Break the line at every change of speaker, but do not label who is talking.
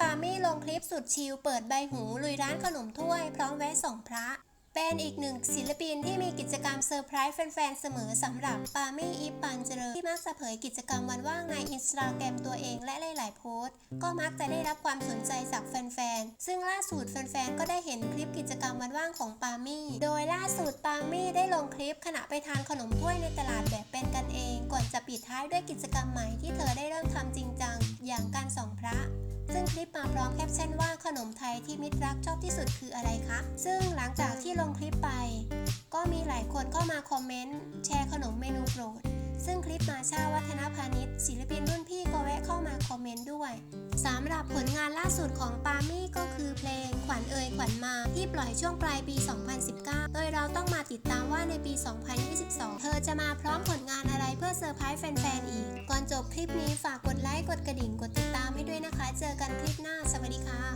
ปาไม่ลงคลิปสุดชิลเปิดใบหูลุยร้านขนมถ้วย พร้อมแวะส่องพระ เป็นอีกหนึ่งศิลปินที่มีกิจกรรมเซอร์ไพรส์แฟนๆ เสมอสำหรับปามี่อีปานเจริญที่มักจะเผยกิจกรรมวันว่างในอินสตาแกรมตัวเองและหลายๆโพสต์ ก็มักจะได้รับความสนใจจากแฟนๆ ซึ่งล่าสุดแฟนๆ ก็ได้เห็นคลิปกิจกรรมวันว่างของปามี่ โดยล่าสุดปามี่ได้ลงคลิปขณะไปทานขนมถ้วยในตลาดแบบเป็นกันเอง ก่อนจะปิดท้ายด้วยกิจกรรมใหม่ที่เธอได้เริ่มทำจริงจังอย่างการส่องพระ ซึ่งคลิปมาพร้อมแคปชั่นว่าขนมไทยที่มิตรรักชอบที่สุดคืออะไรคะ ซึ่งหลังจากที่ลงคลิปไป ก็มีหลายคนเข้ามาคอมเมนต์แชร์ขนมเมนูโปรด ซึ่งคลิปมาชาวัฒนพาณิชย์ศิลปินรุ่นพี่ก็แวะเข้ามาคอมเมนต์ด้วยสำหรับผลงานล่าสุดของปามี่ก็คือเพลงขวัญเอ่ยขวัญมาที่ปล่อยช่วงปลายปี 2019 โดยเราต้องมาติดตามว่าในปี 2022 เธอจะมาพร้อมผลงานอะไรเพื่อเซอร์ไพรส์แฟนๆอีก ก่อนจบคลิปนี้ฝากกดไลค์กดกระดิ่งกดติด นะคะ เจอกันคลิปหน้า สวัสดีค่ะ